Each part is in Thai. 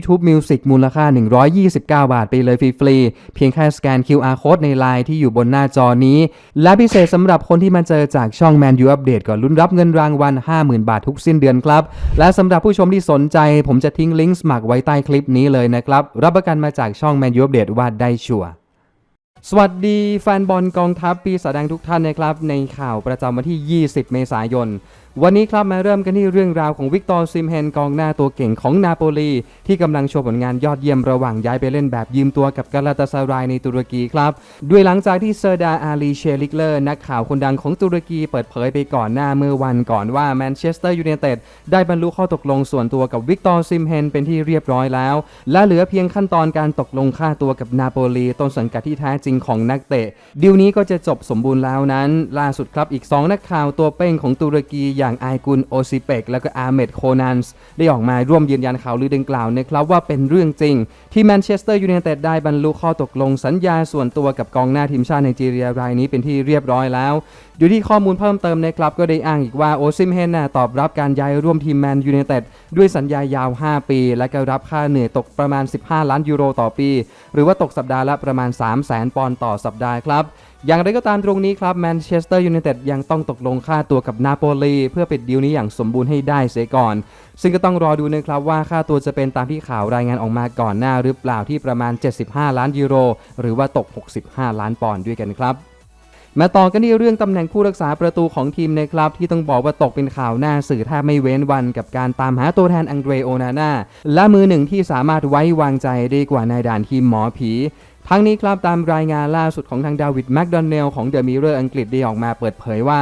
YouTube Music มูลค่า 129 บาทไปเลยฟรีๆ เพียงแค่สแกน QR Code ในไลน์ที่อยู่บนหน้าจอนี้ และพิเศษสำหรับคนที่มาเจอจากช่อง Man U Update ก่อนลุ้นรับเงินรางวัล 50,000 บาททุกสิ้นเดือนครับ และสำหรับผู้ชมที่สนใจ ผมจะทิ้งลิงก์สมัครไว้ใต้คลิปนี้เลยนะครับ รับประกันมาจากช่อง Man U Update ว่าได้ชัวร์สวัสดีแฟนบอลกองทัพปีศาจแดงทุกท่านนะครับ ในข่าวประจำวันที่ 20 เมษายนวันนี้ครับมาเริ่มกันที่เรื่องราวของวิกตอร์ซิมเฮนกองหน้าตัวเก่งของนาโปลี ที่กำลังโชว์ผลงานยอดเยี่ยมระหว่างย้ายไปเล่นแบบยืมตัวกับกาลาตาซารายในตุรกีครับด้วยหลังจากที่เซอร์ดาอาลีเชลิกเลอร์ นักข่าวคนดังของตุรกีเปิดเผยไปก่อนหน้าเมื่อวันก่อนว่าแมนเชสเตอร์ยูไนเต็ดได้บรรลุข้อตกลงส่วนตัวกับวิกตอร์ซิมเฮนเป็นที่เรียบร้อยแล้ว และเหลือเพียงขั้นตอนการตกลงค่าตัวกับนาโปลีต้นสังกัดที่แท้จริงของนักเตะดีลนี้ก็จะจบสมบูรณ์แล้วนั้น ล่าสุดครับอีก 2 นักข่าวตัวเป้งของตุรกีอย่างไอกุนโอซิเปกและก็อาเมดโคนันส์ได้ออกมาร่วมยืนยันข่าวลือดังกล่าวนะครับว่าเป็นเรื่องจริง ที่แมนเชสเตอร์ยูไนเต็ดได้บรรลุข้อตกลงสัญญาส่วนตัวกับกองหน้าทีมชาติไนจีเรียรายนี้เป็นที่เรียบร้อยแล้วอยู่ที่ข้อมูลเพิ่มเติมนะครับก็ได้อ้างอีกว่าโอซิมเฮนน่ะตอบรับการย้ายร่วมทีมแมนยูไนเต็ดด้วยสัญญายาว 5 ปี และก็รับค่าเหนื่อยตกประมาณ 15 ล้านยูโรต่อปี หรือว่าตกสัปดาห์ละประมาณ 3 0 0 0 0 0 ปอนด์ต่อสัปดาห์ครับ อย่างไรก็ตามตรงนี้ครับแมนเชสเตอร์ยูไนเต็ดยังต้องตกลงค่าตัวกับนาโปลีเพื่อปิดดีลนี้อย่างสมบูรณ์ให้ได้เสียก่อน ซึ่งก็ต้องรอดูนะครับว่าค่าตัวจะเป็นตามที่ข่าวรายงานออกมาก่อนหน้าหรือเปล่าที่ประมาณ 75 ล้านยูโร หรือว่าตก 65 ล้านปอนด์ด้วยกันครับมาต่อกันที่เรื่องตำแหน่งผู้รักษาประตูของทีมนะครับ ที่ต้องบอกว่าตกเป็นข่าวหน้าสื่อแทบไม่เว้นวันกับการตามหาตัวแทนอังเดรโอนาน่าและมือหนึ่งที่สามารถไว้วางใจได้กว่านายด่านทีมหมอผี ทั้งนี้ครับตามรายงานล่าสุดของทางดาวิดแมคโดนเนลของเดอะมิเรอร์อังกฤษได้ออกมาเปิดเผยว่า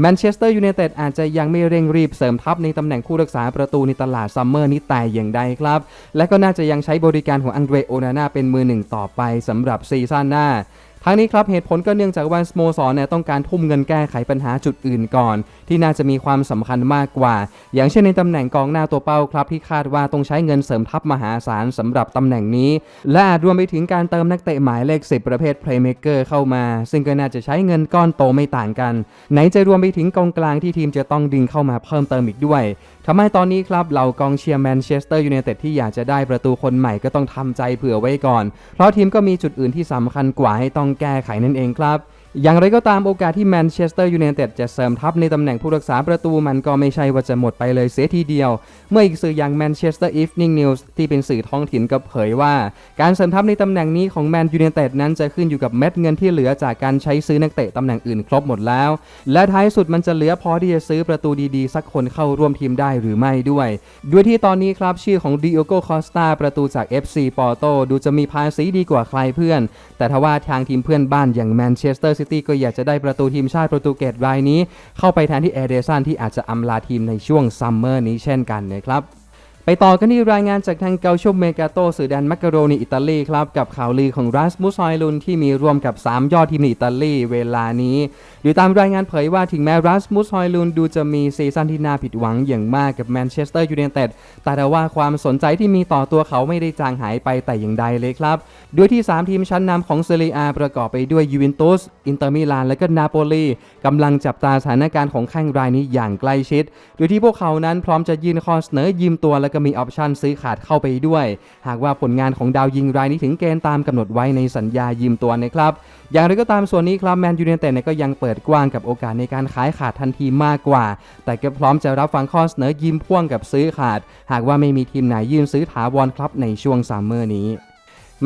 แมนเชสเตอร์ยูไนเต็ดอาจจะยังไม่เร่งรีบเสริมทัพในตำแหน่งผู้รักษาประตูในตลาดซัมเมอร์นี้แต่อย่างใดครับ และก็น่าจะยังใช้บริการของอังเดรโอนาน่าเป็นมือหนึ่งต่อไปสำหรับซีซั่นหน้า ทั้งนี้ครับเหตุผลก็เนื่องจากว่าสโมสรเนี่ยต้องการทุ่มเงินแก้ไขปัญหาจุดอื่นก่อน ที่น่าจะมีความสำคัญมากกว่า อย่างเช่นในตำแหน่งกองหน้าตัวเป้าครับ ที่คาดว่าต้องใช้เงินเสริมทัพมหาศาลสำหรับตำแหน่งนี้ และอาจรวมไปถึงการเติมนักเตะหมายเลข 10 ประเภท playmaker เข้ามา ซึ่งก็น่าจะใช้เงินก้อนโตไม่ต่างกัน ไหนจะรวมไปถึงกองกลางที่ทีมจะต้องดึงเข้ามาเพิ่มเติมอีกด้วย ทำให้ตอนนี้ครับเหล่ากองเชียร์แมนเชสเตอร์ยูไนเต็ดที่อยากจะได้ประตูคนใหม่ก็ต้องทำใจเผื่อไว้ก่อน เพราะทีมก็มีจุดอื่นที่สำคัญกว่าให้ต้องแก้ไขนั่นเองครับ อย่างไรก็ตามโอกาสที่แมนเชสเตอร์ยูไนเต็ดจะเสริมทัพในตำแหน่งผู้รักษาประตูมันก็ไม่ใช่ว่าจะหมดไปเลยเสียทีเดียว เมื่ออีกสื่ออย่าง Manchester Evening News ที่เป็นสื่อท้องถิ่นก็เผยว่า การเสริมทัพในตำแหน่งนี้ของแมนยูไนเต็ดนั้นจะขึ้นอยู่กับเม็ดเงินที่เหลือจากการใช้ซื้อนักเตะตำแหน่งอื่นครบหมดแล้ว และท้ายสุดมันจะเหลือพอที่จะซื้อประตูดีๆ สักคนเข้าร่วมทีมได้หรือไม่ด้วย ด้วยที่ตอนนี้ครับชื่อของดิโอโกคอสตาประตูจาก FC ปอร์โตดูจะมีภาษีดีกว่าใครเพื่อน แต่ทว่าทางทีมเพื่อนบ้านอย่างแมนเชสเตอร์ซิตี้ก็อยากจะได้ประตูทีมชาติโปรตุเกสรายนี้ เข้าไปแทนที่เอเดซันที่อาจจะอำลาทีมในช่วงซัมเมอร์นี้เช่นกันนะครับไปต่อกันที่รายงานจากทางเกาโชเมกาโตสื่อแดนมักกะโรนีอิตาลีครับ กับข่าวลือของรัสมุสฮอยลุนที่มีรวมกับ 3 ยอดทีมในอิตาลีเวลานี้ โดยตามรายงานเผยว่าถึงแม้รัสมุสฮอยลุนดูจะมีซีซั่นที่น่าผิดหวังอย่างมากกับแมนเชสเตอร์ยูไนเต็ดแต่ว่าความสนใจที่มีต่อตัวเขาไม่ได้จางหายไปแต่อย่างใดเลยครับโดยที่ 3 ทีมชั้นนำของเซเรียประกอบไปด้วยยูเวนตุส อินเตอร์มิลาน และก็นาโปลีกำลังจับตาสถานการณ์ของแข้งรายนี้อย่างใกล้ชิด โดยที่พวกเขานั้นพร้อมจะยื่นข้อเสนอยืมตัว และก็มีออปชันซื้อขาดเข้าไปด้วย หากว่าผลงานของดาวยิงรายนี้ถึงเกณฑ์ตามกำหนดไว้ในสัญญายืมตัวนะครับ อย่างไรก็ตามส่วนนี้ครับแมนยูไนเต็ดก็ยังเปิดกว้างกับโอกาสในการขายขาดทันทีมากกว่า แต่ก็พร้อมจะรับฟังข้อเสนอยืมพ่วงกับซื้อขาด หากว่าไม่มีทีมไหนยื่นซื้อถาวรครับในช่วงซัมเมอร์นี้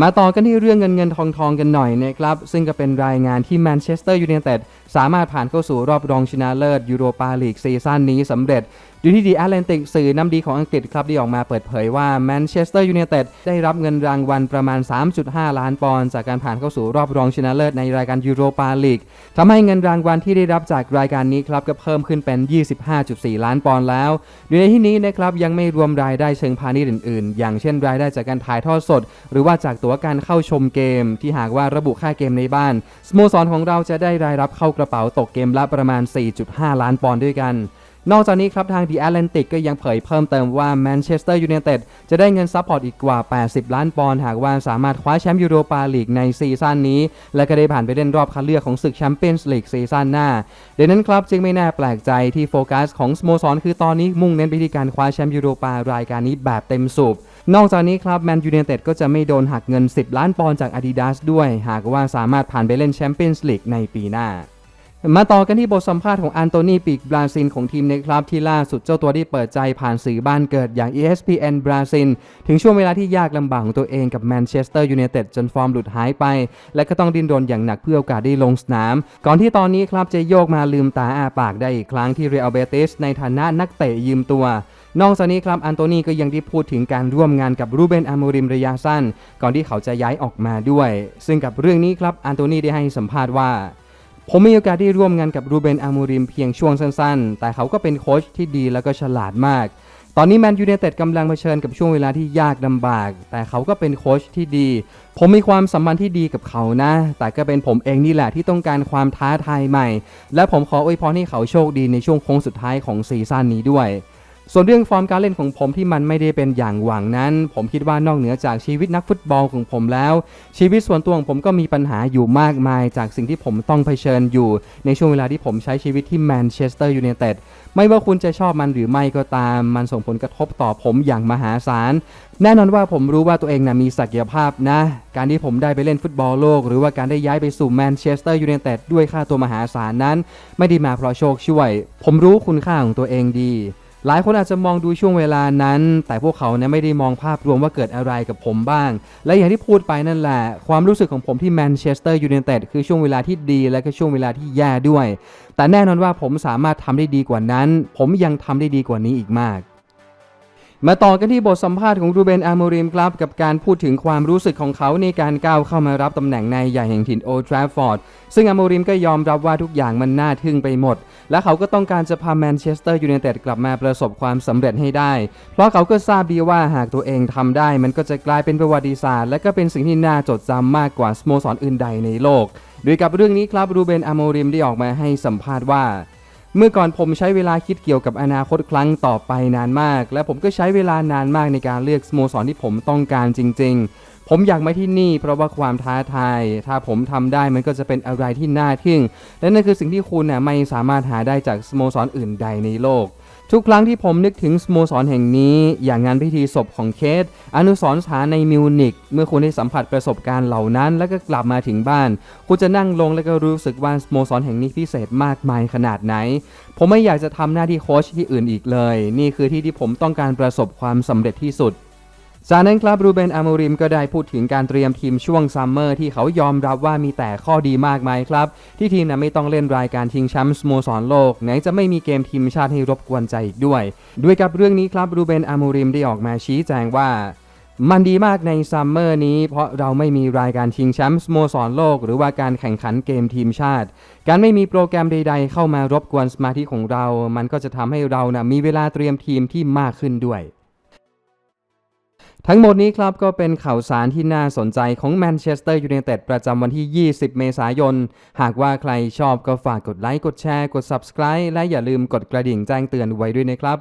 มาต่อกันที่เรื่องเงินเงินทองทองกันหน่อยนะครับ ซึ่งก็เป็นรายงานที่แมนเชสเตอร์ยูไนเต็ดสามารถผ่านเข้าสู่รอบรองชนะเลิศยูโรปาลีกซีซั่นนี้สำเร็จดูที่ดีแอตแลนติกสื่อน้ำดีของอังกฤษครับได้ออกมาเปิดเผยว่าแมนเชสเตอร์ยูไนเต็ดได้รับเงินรางวัลประมาณ 3.5 ล้านปอนด์จากการผ่านเข้าสู่รอบรองชนะเลิศในรายการยูโรปาลีกทำให้เงินรางวัลที่ได้รับจากรายการนี้ครับก็เพิ่มขึ้นเป็น 25.4 ล้านปอนด์แล้วโดยในที่นี้นะครับยังไม่รวมรายได้เชิงพาณิชย์อื่นๆ อย่างเช่นรายได้จากการถ่ายทอดสด หรือว่าจากตั๋วการเข้าชมเกม ที่หากว่าระบุค่าเกมในบ้านสโมสรของเราจะได้รายรับเข้ากระเป๋าตกเกมละประมาณ 4.5 ล้านปอนด์ด้วยกัน นอกจากนี้ครับทาง The Atlantic ก็ยังเผยเพิ่มเติมว่าแมนเชสเตอร์ยูไนเต็ดจะได้เงินซัพพอร์ตอีกกว่า 80 ล้านปอนด์หากว่าสามารถคว้าแชมป์ยูโรปาลีกในซีซั่นนี้ และก็ได้ผ่านไปเล่นรอบคัดเลือกของศึกแชมเปี้ยนส์ลีกซีซั่นหน้าดังนั้นครับจึงไม่น่าแปลกใจที่โฟกัสของสโมสรคือตอนนี้มุ่งเน้นไปที่การคว้าแชมป์ยูโรปารายการนี้แบบเต็มสูบนอกจากนี้ครับแมนยูไนเต็ดก็จะไม่โดนหักเงิน 10 ล้านปอนด์จาก Adidas ด้วย หากว่าสามารถผ่านไปเล่นแชมเปี้ยนส์ลีกในปีหน้า มาต่อกันที่บทสัมภาษณ์ของอันโตนีปีกบราซิลของทีมนะครับที่ล่าสุดเจ้าตัวได้เปิดใจผ่านสื่อบ้านเกิดอย่าง ESPN บราซิลถึงช่วงเวลาที่ยากลำบากของตัวเองกับแมนเชสเตอร์ยูไนเต็ดจนฟอร์มหลุดหายไป และก็ต้องดิ้นรนอย่างหนักเพื่อโอกาสได้ลงสนาม ก่อนที่ตอนนี้ครับจะโยกมาลืมตาอาปากได้อีกครั้งที่เรอัลเบติสในฐานะนักเตะยืมตัวนอกจากนี้ครับอันโตนีก็ยังได้พูดถึงการร่วมงานกับรูเบนอาโมริมระยะสั้น ก่อนที่เขาจะย้ายออกมาด้วย ซึ่งกับเรื่องนี้ครับอันโตนีได้ให้สัมภาษณ์ว่า ผมมีโอกาสได้ร่วมงานกับรูเบนอามูริมเพียงช่วงสั้นๆ แต่เขาก็เป็นโค้ชที่ดีแล้วก็ฉลาดมาก ตอนนี้แมนยูเนเต็ดกำลังเผชิญกับช่วงเวลาที่ยากลำบาก แต่เขาก็เป็นโค้ชที่ดี ผมมีความสัมพันธ์ที่ดีกับเขานะ แต่ก็เป็นผมเองนี่แหละที่ต้องการความท้าทายใหม่ และผมขออวยพรให้เขาโชคดีในช่วงโค้งสุดท้ายของซีซั่นนี้ด้วย ส่วนเรื่องฟอร์มการเล่นของผมที่มันไม่ได้เป็นอย่างหวังนั้น ผมคิดว่านอกเหนือจากชีวิตนักฟุตบอลของผมแล้ว ชีวิตส่วนตัวของผมก็มีปัญหาอยู่มากมาย จากสิ่งที่ผมต้องเผชิญอยู่ ในช่วงเวลาที่ผมใช้ชีวิตที่แมนเชสเตอร์ยูไนเต็ดไม่ว่าคุณจะชอบมันหรือไม่ก็ตาม มันส่งผลกระทบต่อผมอย่างมหาศาล แน่นอนว่าผมรู้ว่าตัวเองนะมีศักยภาพนะ การที่ผมได้ไปเล่นฟุตบอลโลก หรือว่าการได้ย้ายไปสู่แมนเชสเตอร์ยูไนเต็ดด้วยค่าตัวมหาศาลนั้น ไม่ได้มาเพราะโชคช่วย ผมรู้คุณค่าของตัวเองดี หลายคนอาจจะมองดูช่วงเวลานั้น แต่พวกเขาเนี่ยไม่ได้มองภาพรวมว่าเกิดอะไรกับผมบ้าง และอย่างที่พูดไปนั่นแหละ ความรู้สึกของผมที่แมนเชสเตอร์ยูไนเต็ดคือช่วงเวลาที่ดีและก็ช่วงเวลาที่แย่ด้วย แต่แน่นอนว่าผมสามารถทำได้ดีกว่านั้น ผมยังทำได้ดีกว่านี้อีกมาก มาต่อกันที่บทสัมภาษณ์ของรูเบนอาโมริมครับ กับการพูดถึงความรู้สึกของเขาในการก้าวเข้ามารับตำแหน่งในใหญ่แห่งถิ่นโอทราฟฟอร์ด ซึ่งอาโมริมก็ยอมรับว่าทุกอย่างมันน่าทึ่งไปหมด และเขาก็ต้องการจะพาแมนเชสเตอร์ยูไนเต็ดกลับมาประสบความสำเร็จให้ได้ เพราะเขาก็ทราบดีว่าหากตัวเองทำได้ มันก็จะกลายเป็นประวัติศาสตร์ และก็เป็นสิ่งที่น่าจดจำมากกว่าสโมสรอื่นใดในโลกโดยกับเรื่องนี้ครับรูเบนอาโมริมได้ออกมาให้สัมภาษณ์ว่า เมื่อก่อนผมใช้เวลาคิดเกี่ยวกับอนาคตครั้งต่อไปนานมาก และผมก็ใช้เวลานานมากในการเลือกสโมสรที่ผมต้องการจริง ๆ ผมอยากมาที่นี่ เพราะว่าความท้าทาย ถ้าผมทำได้มันก็จะเป็นอะไรที่น่าทึ่ง และนั่นคือสิ่งที่คุณน่ะไม่สามารถหาได้จากสโมสรอื่นใดในโลก ทุกครั้งที่ผมนึกถึงสโมสรแห่งนี้ อย่างงานพิธีศพของเคส อนุสรณ์สถานในมิวนิกเมื่อคุณได้สัมผัสประสบการณ์เหล่านั้น แล้วก็กลับมาถึงบ้าน คุณจะนั่งลงแล้วก็รู้สึกว่าสโมสรแห่งนี้พิเศษมากมายขนาดไหน ผมไม่อยากจะทำหน้าที่โค้ชที่อื่นอีกเลย นี่คือที่ที่ผมต้องการประสบความสำเร็จที่สุด จากนั้นครับรูเบนอามูริมก็ได้พูดถึงการเตรียมทีมช่วงซัมเมอร์ที่เขายอมรับว่ามีแต่ข้อดีมากมายครับ ที่ทีมนะไม่ต้องเล่นรายการชิงแชมป์สโมสรโลก ไหนจะไม่มีเกมทีมชาติให้รบกวนใจอีกด้วย ด้วยกับเรื่องนี้ครับรูเบนอามูริมได้ออกมาชี้แจงว่ามันดีมากในซัมเมอร์นี้ เพราะเราไม่มีรายการชิงแชมป์สโมสรโลก หรือว่าการแข่งขันเกมทีมชาติ การไม่มีโปรแกรมใด ๆ เข้ามารบกวนสมาธิของเรา มันก็จะทำให้เรานะมีเวลาเตรียมทีมที่มากขึ้นด้วย ทั้งหมดนี้ครับก็เป็นข่าวสารที่น่าสนใจของแมนเชสเตอร์ยูไนเต็ดประจำวันที่ 20 เมษายน หากว่าใครชอบก็ฝากกดไลค์ กดแชร์ กด Subscribe และอย่าลืมกดกระดิ่งแจ้งเตือนไว้ด้วยนะครับ